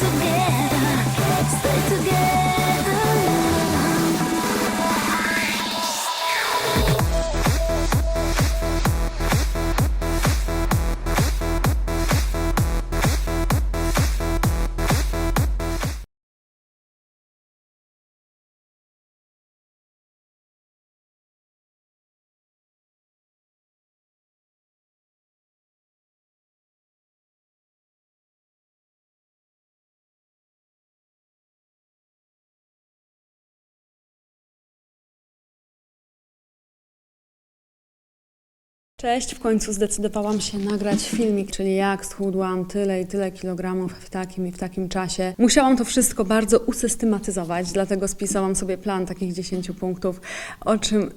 together, stay together. Cześć, w końcu zdecydowałam się nagrać filmik, czyli jak schudłam tyle i tyle kilogramów w takim i w takim czasie. Musiałam to wszystko bardzo usystematyzować, dlatego spisałam sobie plan takich 10 punktów, o czym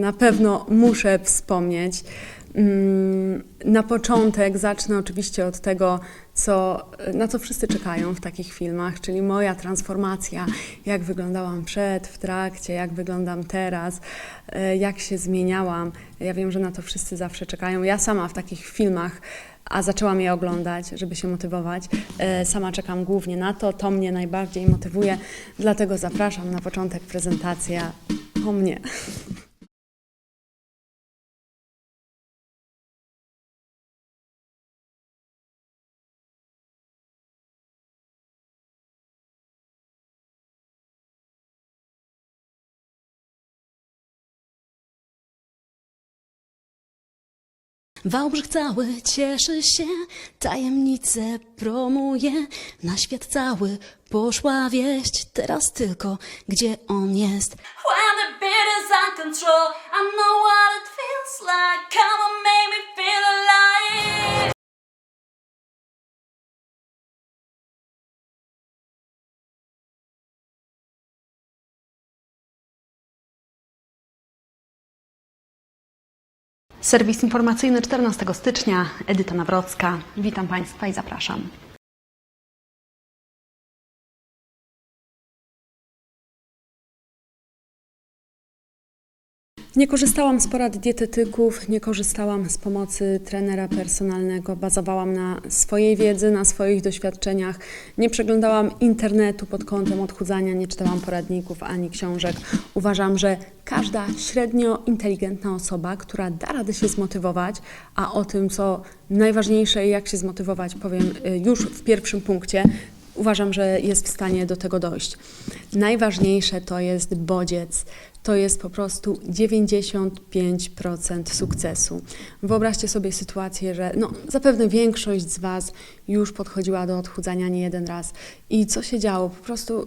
na pewno muszę wspomnieć. Mm, Na początek zacznę oczywiście od tego, co, na co wszyscy czekają w takich filmach, czyli moja transformacja, jak wyglądałam przed, w trakcie, jak wyglądam teraz, e, jak się zmieniałam. Ja wiem, że na to wszyscy zawsze czekają. Ja sama w takich filmach, a zaczęłam je oglądać, żeby się motywować, e, sama czekam głównie na to, to mnie najbardziej motywuje, dlatego zapraszam na początek prezentacja o mnie. Wałbrzych cały cieszy się, tajemnice promuje, na świat cały poszła wieść, teraz tylko gdzie on jest. When the beat is on control, I know what it feels like, come on make me Serwis informacyjny 14 stycznia, Edyta Nawrocka. Witam Państwa i zapraszam. Nie korzystałam z porad dietetyków, nie korzystałam z pomocy trenera personalnego, bazowałam na swojej wiedzy, na swoich doświadczeniach. Nie przeglądałam internetu pod kątem odchudzania, nie czytałam poradników ani książek. Uważam, że każda średnio inteligentna osoba, która da radę się zmotywować, a o tym, co najważniejsze i jak się zmotywować, powiem y, już w pierwszym punkcie, uważam, że jest w stanie do tego dojść. Najważniejsze to jest bodziec. To jest po prostu 95% sukcesu. Wyobraźcie sobie sytuację, że no, zapewne większość z Was już podchodziła do odchudzania nie jeden raz. I co się działo? Po prostu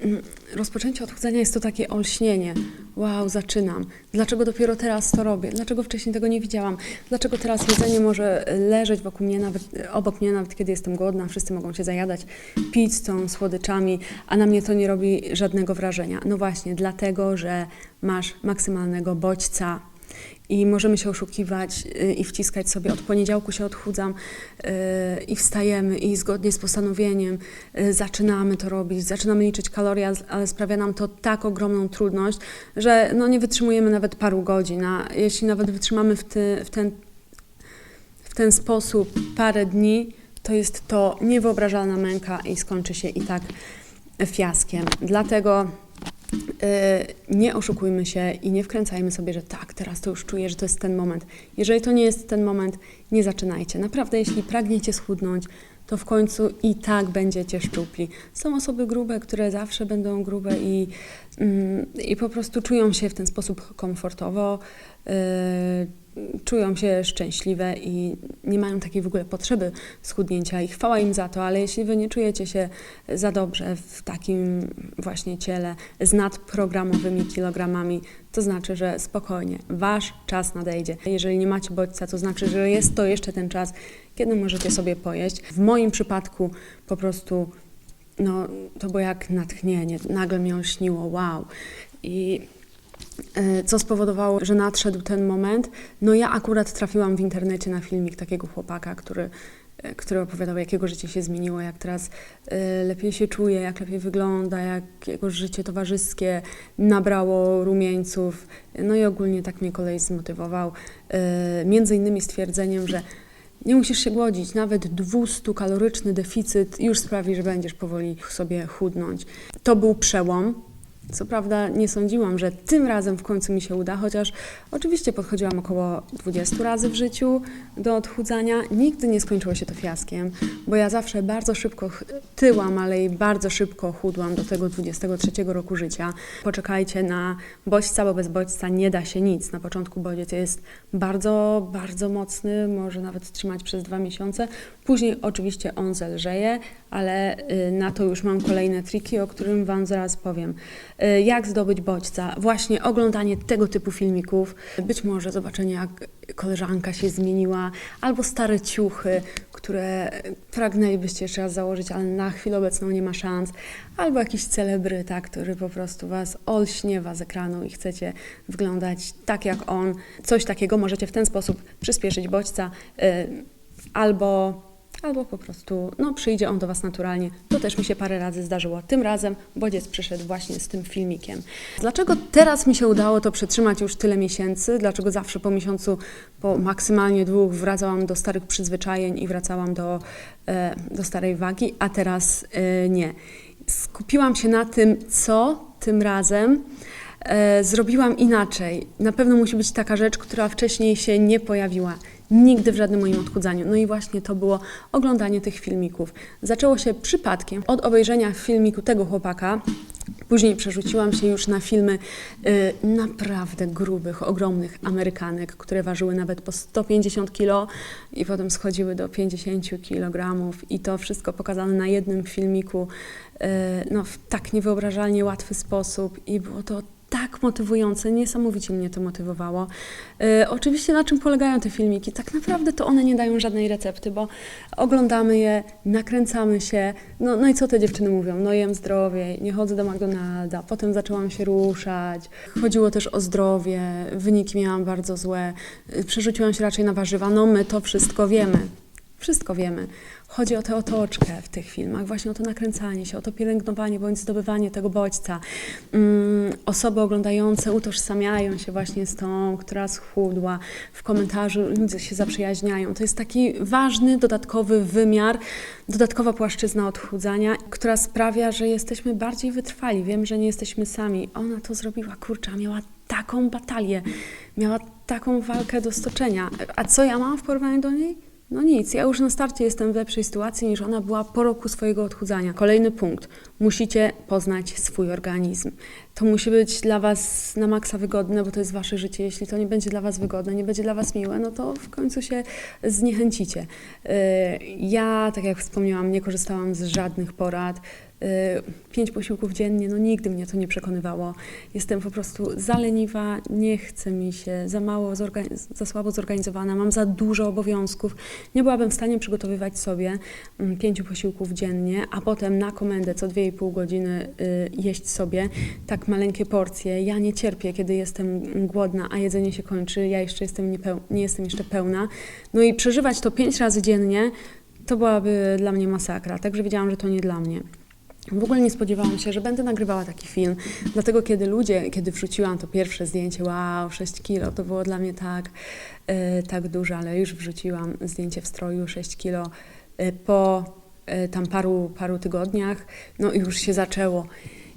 mm, rozpoczęcie odchudzania jest to takie olśnienie. Wow, zaczynam. Dlaczego dopiero teraz to robię? Dlaczego wcześniej tego nie widziałam? Dlaczego teraz jedzenie może leżeć wokół mnie, nawet, obok mnie, nawet kiedy jestem głodna? Wszyscy mogą się zajadać pizzą, słodyczami, a na mnie to nie robi żadnego wrażenia. No właśnie, dlatego, że masz maksymalnego bodźca i możemy się oszukiwać y, i wciskać sobie od poniedziałku się odchudzam y, i wstajemy i zgodnie z postanowieniem y, zaczynamy to robić, zaczynamy liczyć kalorie, ale- sprawia nam to tak ogromną trudność, że no nie wytrzymujemy nawet paru godzin, a jeśli nawet wytrzymamy w, ty, w, ten, w ten sposób parę dni, to jest to niewyobrażalna męka i skończy się i tak fiaskiem. Dlatego nie oszukujmy się i nie wkręcajmy sobie, że tak, teraz to już czuję, że to jest ten moment. Jeżeli to nie jest ten moment, nie zaczynajcie. Naprawdę, jeśli pragniecie schudnąć, to w końcu i tak będziecie szczupli. Są osoby grube, które zawsze będą grube i, mm, i po prostu czują się w ten sposób komfortowo, y, czują się szczęśliwe i nie mają takiej w ogóle potrzeby schudnięcia i chwała im za to, ale jeśli wy nie czujecie się za dobrze w takim właśnie ciele z nadprogramowymi kilogramami, to znaczy, że spokojnie, wasz czas nadejdzie. Jeżeli nie macie bodźca, to znaczy, że jest to jeszcze ten czas, kiedy możecie sobie pojeść. W moim przypadku po prostu no, to było jak natchnienie, nagle mnie olśniło, wow. I co spowodowało, że nadszedł ten moment. No ja akurat trafiłam w internecie na filmik takiego chłopaka, który, e, który opowiadał, jak jego życie się zmieniło, jak teraz e, lepiej się czuje, jak lepiej wygląda, jak jego życie towarzyskie nabrało rumieńców. No i ogólnie tak mnie kolej zmotywował. E, Między innymi stwierdzeniem, że Nie musisz się głodzić, nawet 200-kaloryczny deficyt już sprawi, że będziesz powoli sobie chudnąć. To był przełom. Co prawda nie sądziłam, że tym razem w końcu mi się uda, chociaż oczywiście podchodziłam około 20 razy w życiu do odchudzania. Nigdy nie skończyło się to fiaskiem, bo ja zawsze bardzo szybko tyłam, ale i bardzo szybko chudłam do tego 23 roku życia. Poczekajcie na bodźca, bo bez bodźca nie da się nic. Na początku bodziec jest bardzo, bardzo mocny, może nawet trzymać przez dwa miesiące. Później oczywiście on zelżeje, ale y, na to już mam kolejne triki, o którym Wam zaraz powiem. Y, Jak zdobyć bodźca? Właśnie oglądanie tego typu filmików, być może zobaczenie, jak koleżanka się zmieniła, albo stare ciuchy, które pragnęlibyście jeszcze raz założyć, ale na chwilę obecną nie ma szans, albo jakiś celebryta, który po prostu Was olśniewa z ekranu i chcecie wyglądać tak jak on. Coś takiego możecie w ten sposób przyspieszyć bodźca, y, albo albo po prostu no, przyjdzie on do Was naturalnie. To też mi się parę razy zdarzyło. Tym razem bodziec przyszedł właśnie z tym filmikiem. Dlaczego teraz mi się udało to przetrzymać już tyle miesięcy? Dlaczego zawsze po miesiącu, po maksymalnie dwóch wracałam do starych przyzwyczajeń i wracałam do, e, do starej wagi, a teraz e, nie. Skupiłam się na tym, co tym razem e, zrobiłam inaczej. Na pewno musi być taka rzecz, która wcześniej się nie pojawiła. Nigdy w żadnym moim odchudzaniu. No i właśnie to było oglądanie tych filmików. Zaczęło się przypadkiem od obejrzenia filmiku tego chłopaka. Później przerzuciłam się już na filmy y, naprawdę grubych, ogromnych Amerykanek, które ważyły nawet po 150 kg i potem schodziły do 50 kg i to wszystko pokazane na jednym filmiku y, no, w tak niewyobrażalnie łatwy sposób i było to tak motywujące, niesamowicie mnie to motywowało. E, oczywiście na czym polegają te filmiki? Tak naprawdę to one nie dają żadnej recepty, bo oglądamy je, nakręcamy się, no, no i co te dziewczyny mówią? No jem zdrowiej, nie chodzę do McDonalda, potem zaczęłam się ruszać, chodziło też o zdrowie, wyniki miałam bardzo złe, e, przerzuciłam się raczej na warzywa, no my to wszystko wiemy. Wszystko wiemy. Chodzi o tę otoczkę w tych filmach, właśnie o to nakręcanie się, o to pielęgnowanie bądź zdobywanie tego bodźca. Mm, osoby oglądające utożsamiają się właśnie z tą, która schudła. W komentarzu ludzie się zaprzyjaźniają. To jest taki ważny, dodatkowy wymiar, dodatkowa płaszczyzna odchudzania, która sprawia, że jesteśmy bardziej wytrwali. Wiem, że nie jesteśmy sami. Ona to zrobiła, kurczę, miała taką batalię, miała taką walkę do stoczenia. A co ja mam w porównaniu do niej? No nic, ja już na starcie jestem w lepszej sytuacji niż ona była po roku swojego odchudzania. Kolejny punkt. Musicie poznać swój organizm. To musi być dla Was na maksa wygodne, bo to jest Wasze życie. Jeśli to nie będzie dla Was wygodne, nie będzie dla Was miłe, no to w końcu się zniechęcicie. Yy, Ja, tak jak wspomniałam, nie korzystałam z żadnych porad. Yy, Pięć posiłków dziennie, no nigdy mnie to nie przekonywało. Jestem po prostu zaleniwa, nie chce mi się, za mało, za słabo zorganizowana, mam za dużo obowiązków. Nie byłabym w stanie przygotowywać sobie mm, pięciu posiłków dziennie, a potem na komendę co 2,5 godziny y, jeść sobie tak maleńkie porcje. Ja nie cierpię, kiedy jestem głodna, a jedzenie się kończy, ja jeszcze jestem nie jestem jeszcze pełna. No i przeżywać to pięć razy dziennie, to byłaby dla mnie masakra, także wiedziałam, że to nie dla mnie. W ogóle nie spodziewałam się, że będę nagrywała taki film. Dlatego, kiedy ludzie, kiedy wrzuciłam to pierwsze zdjęcie, wow, 6 kilo, to było dla mnie tak, e, tak dużo, ale już wrzuciłam zdjęcie w stroju 6 kilo e, po e, tam paru, paru tygodniach, no i już się zaczęło.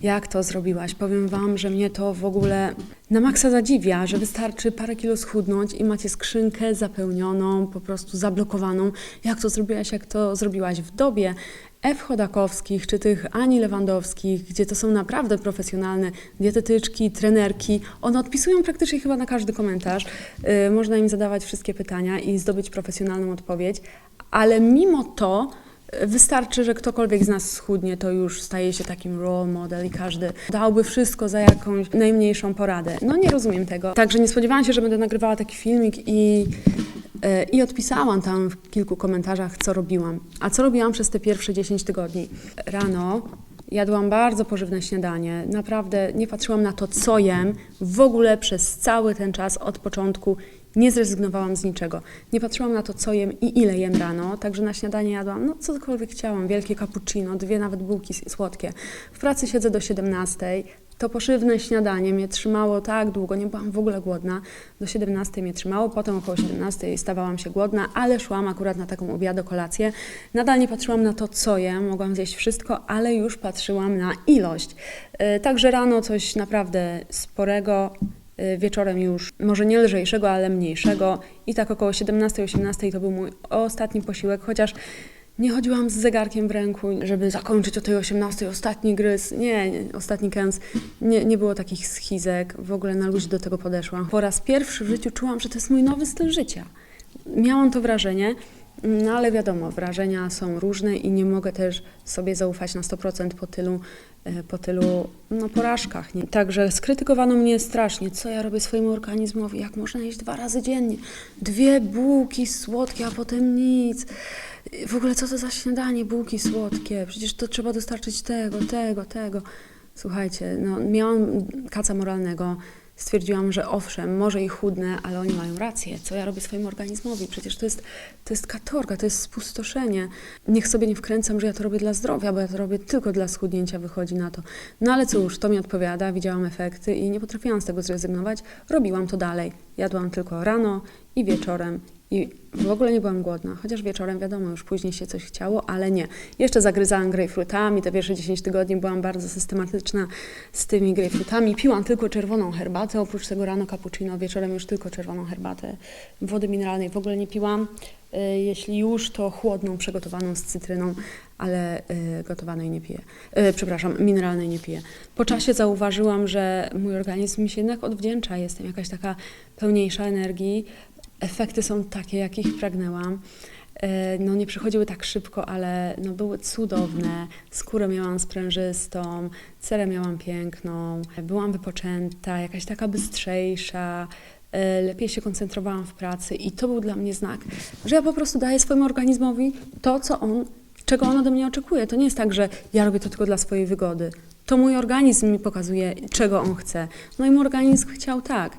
Jak to zrobiłaś? Powiem Wam, że mnie to w ogóle na maksa zadziwia, że wystarczy parę kilo schudnąć i macie skrzynkę zapełnioną, po prostu zablokowaną. Jak to zrobiłaś, jak to zrobiłaś w dobie F. Chodakowskich czy tych Ani Lewandowskich, gdzie to są naprawdę profesjonalne dietetyczki, trenerki. One odpisują praktycznie chyba na każdy komentarz. Yy, można im zadawać wszystkie pytania i zdobyć profesjonalną odpowiedź, ale mimo to yy, wystarczy, że ktokolwiek z nas schudnie, to już staje się takim role model i każdy dałby wszystko za jakąś najmniejszą poradę. No nie rozumiem tego. Także nie spodziewałam się, że będę nagrywała taki filmik i I odpisałam tam w kilku komentarzach, co robiłam. A co robiłam przez te pierwsze 10 tygodni? Rano jadłam bardzo pożywne śniadanie. Naprawdę nie patrzyłam na to, co jem. W ogóle przez cały ten czas od początku nie zrezygnowałam z niczego. Nie patrzyłam na to, co jem i ile jem rano. Także na śniadanie jadłam, no cokolwiek chciałam. Wielkie cappuccino, dwie nawet bułki słodkie. W pracy siedzę do 17, To poszywne śniadanie mnie trzymało tak długo, nie byłam w ogóle głodna. Do 17 mnie trzymało, potem około 17 stawałam się głodna, ale szłam akurat na taką obiado, kolację. Nadal nie patrzyłam na to, co jem, mogłam zjeść wszystko, ale już patrzyłam na ilość. E, Także rano coś naprawdę sporego, y, wieczorem już może nie lżejszego, ale mniejszego i tak około 17-18 to był mój ostatni posiłek, chociaż nie chodziłam z zegarkiem w ręku, żeby zakończyć o tej 18 ostatni gryz, nie, nie ostatni kęs, nie, nie było takich schizek, w ogóle na ludzi do tego podeszłam. Po raz pierwszy w życiu czułam, że to jest mój nowy styl życia. Miałam to wrażenie, no ale wiadomo, wrażenia są różne i nie mogę też sobie zaufać na 100% po tylu, e, po tylu no, porażkach. Nie? Także skrytykowano mnie strasznie, co ja robię swojemu organizmowi, jak można jeść dwa razy dziennie, dwie bułki słodkie, a potem nic. W ogóle co to za śniadanie, bułki słodkie, przecież to trzeba dostarczyć tego, tego, tego. Słuchajcie, no, miałam kaca moralnego, stwierdziłam, że owszem, może i chudnę, ale oni mają rację. Co ja robię swojemu organizmowi? Przecież to jest, to jest katorga, to jest spustoszenie. Niech sobie nie wkręcam, że ja to robię dla zdrowia, bo ja to robię tylko dla schudnięcia, wychodzi na to. No ale cóż, to mi odpowiada, widziałam efekty i nie potrafiłam z tego zrezygnować. Robiłam to dalej. Jadłam tylko rano i wieczorem i w ogóle nie byłam głodna, chociaż wieczorem wiadomo, już później się coś chciało, ale nie. Jeszcze zagryzałam grejpfrutami, te pierwsze 10 tygodni byłam bardzo systematyczna z tymi grejpfrutami. Piłam tylko czerwoną herbatę, oprócz tego rano cappuccino, wieczorem już tylko czerwoną herbatę. Wody mineralnej w ogóle nie piłam. Y, Jeśli już, to chłodną, przygotowaną z cytryną, ale y, gotowanej nie piję. Y, Przepraszam, mineralnej nie piję. Po czasie zauważyłam, że mój organizm mi się jednak odwdzięcza. Jestem jakaś taka pełniejsza energii. Efekty są takie, jakich pragnęłam. E, No nie przychodziły tak szybko, ale no były cudowne. Skórę miałam sprężystą, cerę miałam piękną, byłam wypoczęta, jakaś taka bystrzejsza, e, lepiej się koncentrowałam w pracy i to był dla mnie znak, że ja po prostu daję swojemu organizmowi to, co on, czego on ode mnie oczekuje. To nie jest tak, że ja robię to tylko dla swojej wygody. To mój organizm mi pokazuje, czego on chce. No i mój organizm chciał tak.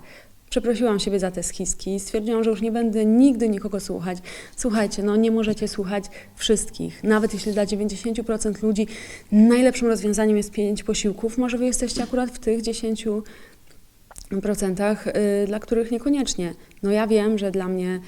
Przeprosiłam siebie za te schizki, stwierdziłam, że już nie będę nigdy nikogo słuchać. Słuchajcie, no nie możecie słuchać wszystkich. Nawet jeśli dla 90% ludzi najlepszym rozwiązaniem jest pięć posiłków, może wy jesteście akurat w tych 10% procentach, y, dla których niekoniecznie. No ja wiem, że dla mnie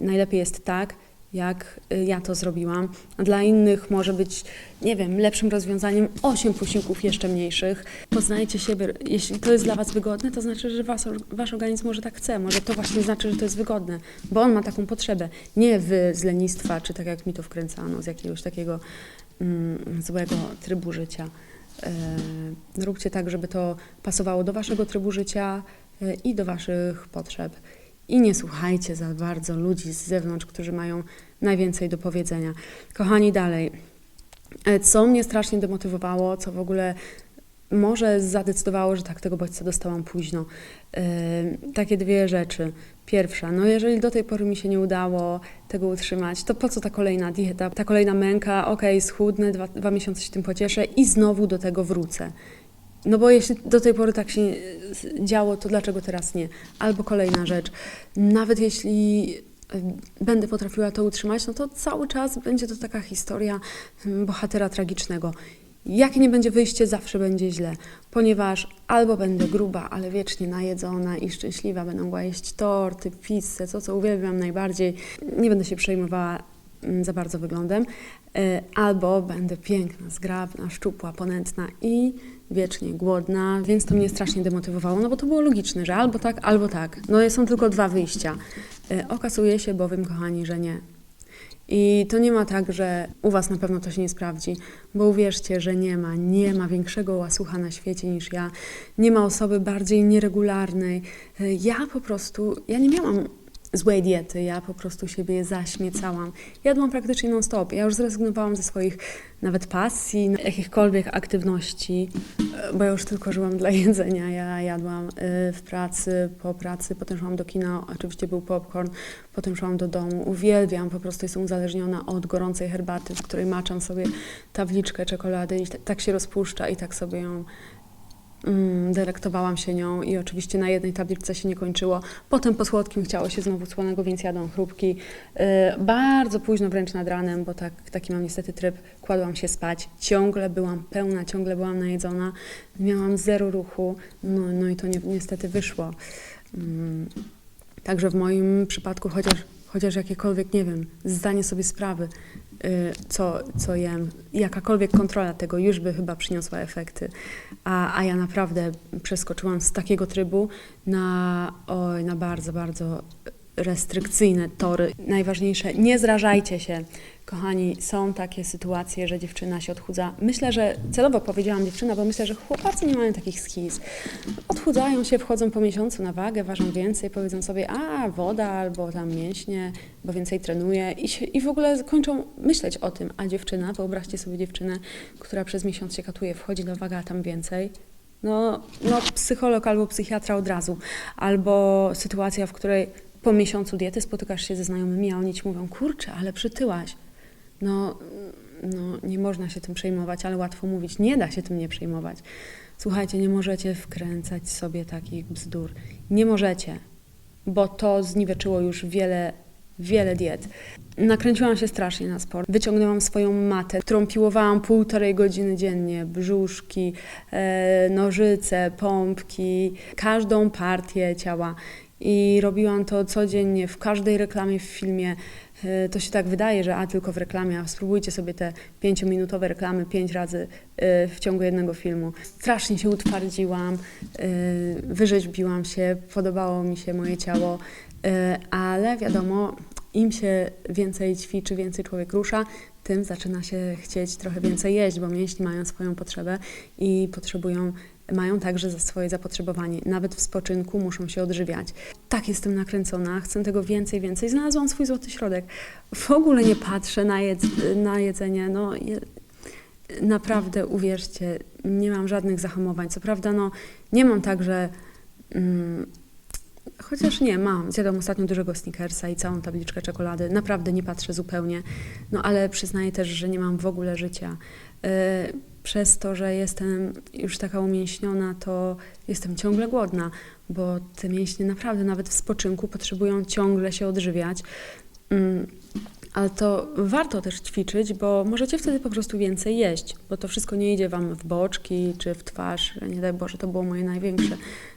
y, najlepiej jest tak, jak y, ja to zrobiłam. Dla innych może być, nie wiem, lepszym rozwiązaniem 8 posiłków jeszcze mniejszych. Poznajcie siebie. Jeśli to jest dla Was wygodne, to znaczy, że was, Wasz organizm może tak chce. Może to właśnie znaczy, że to jest wygodne, bo on ma taką potrzebę. Nie Wy z lenistwa, czy tak jak mi to wkręcano, z jakiegoś takiego mm, złego trybu życia. E, róbcie tak, żeby to pasowało do Waszego trybu życia e, i do Waszych potrzeb. I nie słuchajcie za bardzo ludzi z zewnątrz, którzy mają najwięcej do powiedzenia. Kochani, dalej. E, Co mnie strasznie demotywowało, co w ogóle może zadecydowało, że tak tego bodźca dostałam późno. E, takie dwie rzeczy. Pierwsza, no jeżeli do tej pory mi się nie udało tego utrzymać, to po co ta kolejna dieta, ta kolejna męka, okej, schudnę, dwa, dwa miesiące się tym pocieszę i znowu do tego wrócę. No bo jeśli do tej pory tak się e, działo, to dlaczego teraz nie? Albo kolejna rzecz, nawet jeśli e, będę potrafiła to utrzymać, no to cały czas będzie to taka historia mm, bohatera tragicznego. Jakie nie będzie wyjście, zawsze będzie źle, ponieważ albo będę gruba, ale wiecznie najedzona i szczęśliwa, będę mogła jeść torty, pizzę, to co uwielbiam najbardziej, nie będę się przejmowała mm, za bardzo wyglądem, e, albo będę piękna, zgrabna, szczupła, ponętna i wiecznie głodna, więc to mnie strasznie demotywowało, no bo to było logiczne, że albo tak, albo tak. No są tylko dwa wyjścia. E, Okazuje się bowiem, kochani, że nie. I to nie ma tak, że u Was na pewno to się nie sprawdzi, bo uwierzcie, że nie ma, nie ma większego łasucha na świecie niż ja. Nie ma osoby bardziej nieregularnej. E, Ja po prostu, ja nie miałam złej diety, ja po prostu siebie zaśmiecałam. Jadłam praktycznie non-stop. Ja już zrezygnowałam ze swoich nawet pasji, jakichkolwiek aktywności, e, bo ja już tylko żyłam dla jedzenia. Ja jadłam e, w pracy, po pracy, potem szłam do kina, oczywiście był popcorn, potem szłam do domu. Uwielbiam, po prostu jestem uzależniona od gorącej herbaty, w której maczam sobie tabliczkę czekolady i tak się rozpuszcza i tak sobie ją delektowałam się nią i oczywiście na jednej tabliczce się nie kończyło. Potem po słodkim chciało się znowu słonego, więc jadłam chrupki. E, bardzo późno, wręcz nad ranem, bo tak, taki mam niestety tryb, kładłam się spać. Ciągle byłam pełna, ciągle byłam najedzona. Miałam zero ruchu, no, no i to ni niestety wyszło. Mm, Także w moim przypadku, chociaż, chociaż jakiekolwiek, nie wiem, zdanie sobie sprawy, y, co, co jem, jakakolwiek kontrola tego już by chyba przyniosła efekty. A, a ja naprawdę przeskoczyłam z takiego trybu na, oj, na bardzo, bardzo restrykcyjne tory. Najważniejsze, nie zrażajcie się. Kochani, są takie sytuacje, że dziewczyna się odchudza. Myślę, że celowo powiedziałam dziewczyna, bo myślę, że chłopacy nie mają takich schiz. Odchudzają się, wchodzą po miesiącu na wagę, ważą więcej, powiedzą sobie, a woda albo tam mięśnie, bo więcej trenuje i, się, i w ogóle kończą myśleć o tym. A dziewczyna, wyobraźcie sobie dziewczynę, która przez miesiąc się katuje, wchodzi na wagę, a tam więcej. No, no, psycholog albo psychiatra od razu. Albo sytuacja, w której po miesiącu diety spotykasz się ze znajomymi, a oni ci mówią, kurczę, ale przytyłaś. No, no, nie można się tym przejmować, ale łatwo mówić, nie da się tym nie przejmować. Słuchajcie, nie możecie wkręcać sobie takich bzdur. Nie możecie, bo to zniweczyło już wiele, wiele diet. Nakręciłam się strasznie na sport. Wyciągnęłam swoją matę, którą piłowałam półtorej godziny dziennie. Brzuszki, e, nożyce, pompki, każdą partię ciała. I robiłam to codziennie, w każdej reklamie w filmie. E, To się tak wydaje, że a tylko w reklamie, a spróbujcie sobie te pięciominutowe reklamy pięć razy e, w ciągu jednego filmu. Strasznie się utwardziłam, e, wyrzeźbiłam się, podobało mi się moje ciało, ale wiadomo, im się więcej ćwiczy, więcej człowiek rusza, tym zaczyna się chcieć trochę więcej jeść, bo mięśnie mają swoją potrzebę i potrzebują, mają także za swoje zapotrzebowanie. Nawet w spoczynku muszą się odżywiać. Tak jestem nakręcona, chcę tego więcej, więcej. Znalazłam swój złoty środek. W ogóle nie patrzę na, na jedzenie. No, je, naprawdę, uwierzcie, nie mam żadnych zahamowań. Co prawda, no, nie mam tak, że... Mm, Chociaż nie, mam. Zjadłam ostatnio dużego snickersa i całą tabliczkę czekolady. Naprawdę nie patrzę zupełnie. No ale przyznaję też, że nie mam w ogóle życia. Yy, Przez to, że jestem już taka umięśniona, to jestem ciągle głodna, bo te mięśnie naprawdę nawet w spoczynku potrzebują ciągle się odżywiać. Mm, Ale to warto też ćwiczyć, bo możecie wtedy po prostu więcej jeść, bo to wszystko nie idzie Wam w boczki czy w twarz. Nie daj Boże, to było moje największe,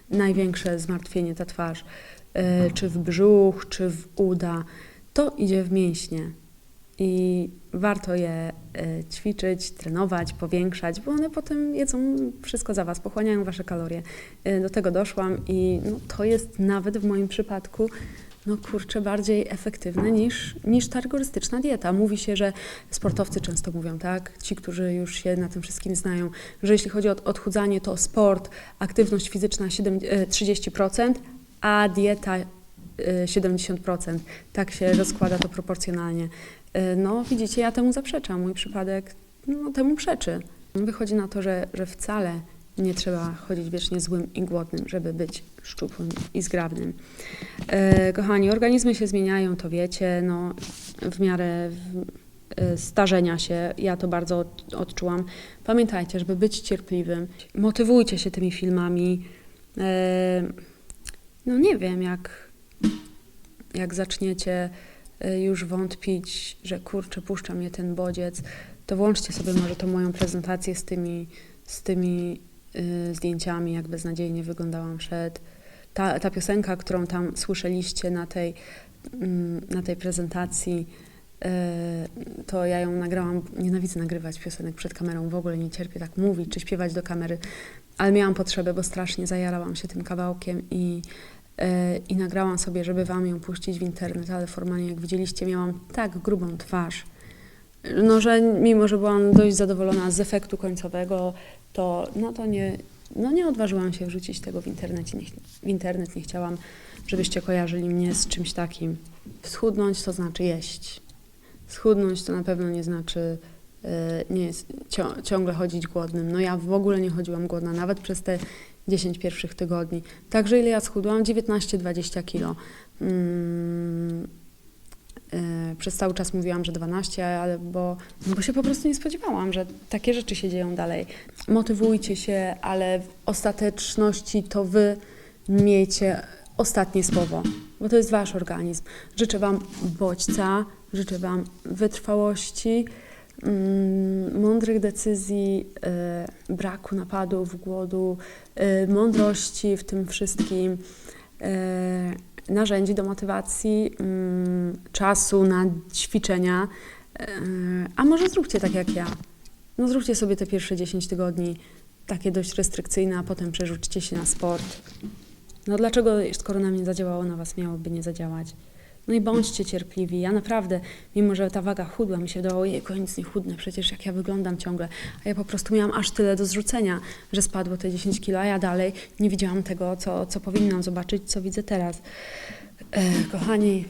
największe zmartwienie, ta twarz. E, Czy w brzuch, czy w uda. To idzie w mięśnie. I warto je e, ćwiczyć, trenować, powiększać, bo one potem jedzą wszystko za Was, pochłaniają Wasze kalorie. E, Do tego doszłam i no, to jest nawet w moim przypadku no kurczę, bardziej efektywne niż, niż ta rygorystyczna dieta. Mówi się, że sportowcy często mówią, tak, ci, którzy już się na tym wszystkim znają, że jeśli chodzi o odchudzanie, to sport, aktywność fizyczna 7, e, 30%, a dieta e, 70%. Tak się rozkłada to proporcjonalnie. E, No widzicie, ja temu zaprzeczam. Mój przypadek no, temu przeczy. Wychodzi na to, że, że wcale nie trzeba chodzić wiecznie złym i głodnym, żeby być szczupłym i zgrabnym. E, kochani, organizmy się zmieniają, to wiecie, no, w miarę w, e, starzenia się. Ja to bardzo od, odczułam. Pamiętajcie, żeby być cierpliwym. Motywujcie się tymi filmami. E, no nie wiem, jak, jak zaczniecie e, już wątpić, że kurczę, puszcza mnie ten bodziec, to włączcie sobie może tą moją prezentację z tymi, z tymi zdjęciami, jak beznadziejnie wyglądałam przed. Ta, ta piosenka, którą tam słyszeliście na tej, mm, na tej prezentacji, y, to ja ją nagrałam. Nienawidzę nagrywać piosenek przed kamerą, w ogóle nie cierpię tak mówić czy śpiewać do kamery, ale miałam potrzebę, bo strasznie zajarałam się tym kawałkiem i, y, i nagrałam sobie, żeby Wam ją puścić w internet, ale formalnie, jak widzieliście, miałam tak grubą twarz, no, że mimo, że byłam dość zadowolona z efektu końcowego, to, no, to nie, no, nie odważyłam się wrzucić tego w, internecie, nie, w internet. Nie chciałam, żebyście kojarzyli mnie z czymś takim. Schudnąć to znaczy jeść. Schudnąć to na pewno nie znaczy e, nie jest, cio- ciągle chodzić głodnym. No ja w ogóle nie chodziłam głodna, nawet przez te 10 pierwszych tygodni. Także ile ja schudłam? 19-20 kilo. Mm, Przez cały czas mówiłam, że 12, ale bo, no bo się po prostu nie spodziewałam, że takie rzeczy się dzieją dalej. Motywujcie się, ale w ostateczności to wy miejcie ostatnie słowo, bo to jest wasz organizm. Życzę wam bodźca, życzę wam wytrwałości, mm, mądrych decyzji, y, braku napadów, głodu, y, mądrości w tym wszystkim, y, narzędzi do motywacji, mm, czasu na ćwiczenia. y, A może zróbcie tak jak ja. No zróbcie sobie te pierwsze 10 tygodni takie dość restrykcyjne, a potem przerzućcie się na sport. No dlaczego, skoro na mnie zadziałało, na was miałoby nie zadziałać? No i bądźcie cierpliwi. Ja naprawdę, mimo że ta waga chudła, mi się wydawało, jejku, ja nic nie chudnę, przecież jak ja wyglądam ciągle. A ja po prostu miałam aż tyle do zrzucenia, że spadło te 10 kilo, a ja dalej nie widziałam tego, co, co powinnam zobaczyć, co widzę teraz. E, kochani,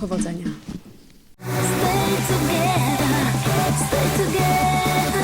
powodzenia. Stay together, stay together.